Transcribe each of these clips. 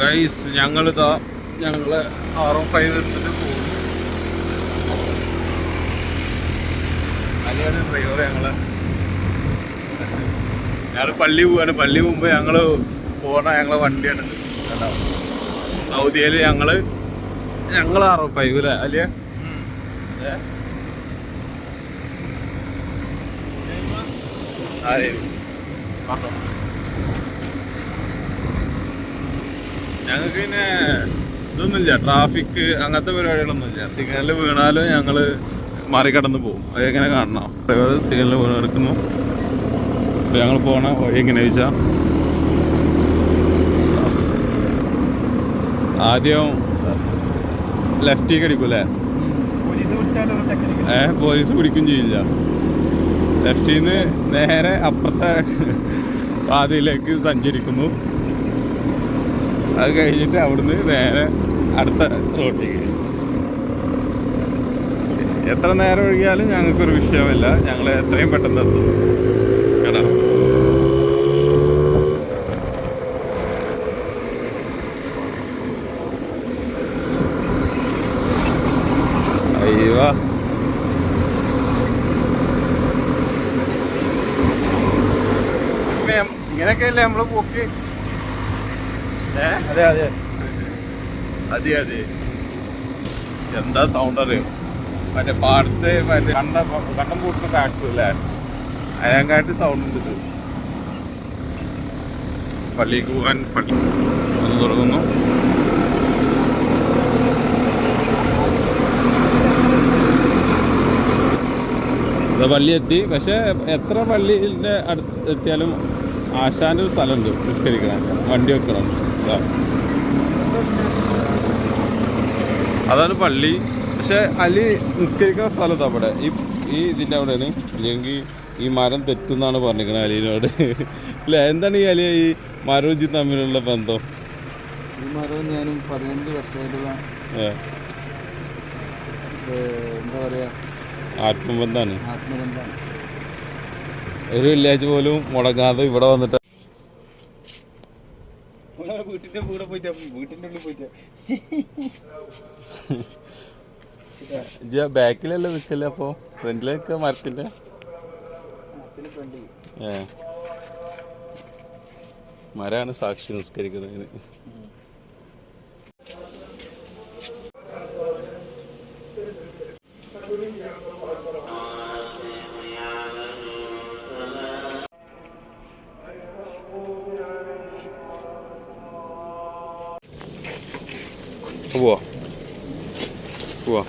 Guys ഞങ്ങളിതാ ഞങ്ങൾ R five എടുത്തിട്ട് പോകും അലിയാണ് ഡ്രൈവർ ഞങ്ങൾ. ഞങ്ങൾ പള്ളി പോവാണ്. പള്ളി പോകുമ്പോൾ ഞങ്ങൾ പോണ ഞങ്ങളെ വണ്ടിയാണ്. കേട്ടോ ഞങ്ങൾ ഞങ്ങൾ ഞങ്ങൾ ആർ ഫൈവ് അല്ലേ അല്ലേ? അതെ പറഞ്ഞോ ഞങ്ങൾക്ക് പിന്നെ ഇതൊന്നുമില്ല. ട്രാഫിക് അങ്ങനത്തെ പരിപാടികളൊന്നുമില്ല. സിഗ്നലിൽ വീണാലും ഞങ്ങൾ മറികടന്ന് പോകും. അതെങ്ങനെ കാണണം? സിഗ്നലിൽ വീണ് എടുക്കുന്നു അപ്പം ഞങ്ങൾ പോണ വഴി എങ്ങനെ വെച്ചാ ആദ്യം ഒരു ടെക്നിക്കൽ ഏ പോലീസ് പിടിക്കും ചെയ്യില്ല. ലെഫ്റ്റിൽ നിന്ന് നേരെ അപ്പുറത്തെ പാതയിലേക്ക് സഞ്ചരിക്കുന്നു. അത് കഴിഞ്ഞിട്ട് അവിടുന്ന് നേരെ അടുത്ത റോട്ടിലേക്ക്. എത്ര നേരം ഒഴുകിയാലും ഞങ്ങൾക്കൊരു വിഷയമല്ല ഞങ്ങൾ എത്രയും പെട്ടെന്ന് എത്തും. കേട്ടോ? അയ്യോ. ഇങ്ങനെയൊക്കെയല്ലേ നമ്മൾ പോക്ക്? അതെ അതെ. അതെ അതെ. എന്താ സൗണ്ട് അറിയോ? മറ്റേ പാടത്ത് മറ്റേ കണ്ട കണ്ടം പൂട്ടുന്ന കാട്ടില്ലേ അതിനങ്ങാട്ട് സൗണ്ട് ഉണ്ട് പള്ളിക്ക് പോകാൻ പള്ളി തുടങ്ങുന്നു. പള്ളി എത്തി. പക്ഷെ എത്ര പള്ളിന്റെ അടുത്ത് എത്തിയാലും ആശാന്റെ ഒരു സ്ഥലമുണ്ട്. നിസ്കരിക്കണം വണ്ടി വെക്കണം. അതാണ് പള്ളി. പക്ഷെ അലി നിസ്കരിക്കുന്ന സ്ഥലത്ത് അവിടെ. ഈ ഈ ഇതിന്റെ അവിടെയാണ്. ഇല്ലെങ്കിൽ ഈ മരം തെറ്റുന്നാണ് പറഞ്ഞിരിക്കുന്നത് അലിനോട്. ഇല്ല എന്താണ് ഈ അലി ഈ മരവും ജി തമ്മിലുള്ള ബന്ധം? ഈ മരവും ഞാനും പതിനഞ്ച് വർഷമായിട്ടുള്ള എന്താ പറയാ? ആത്മബന്ധാണ്. ആത്മബന്ധമാണ് ഒരു വെള്ളിയാഴ്ച പോലും മുടങ്ങാതെ ഇവിടെ വന്നിട്ട് വീട്ടിന്റെ കൂടെ പോയിട്ട് വീട്ടിന്റെ ഉള്ളിൽ പോയിട്ട്. ബാക്കിലല്ലേ നിൽക്കല്ലേ അപ്പോൾ ഫ്രണ്ടിലേക്ക് മരത്തിന്റെ പിന്നെ ഫ്രണ്ട് ഏ. മരമാണ് സാക്ഷി നിസ്കരിക്കുന്നതിന് പോവാ പോവാ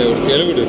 എവിടേക്കാലും വിട്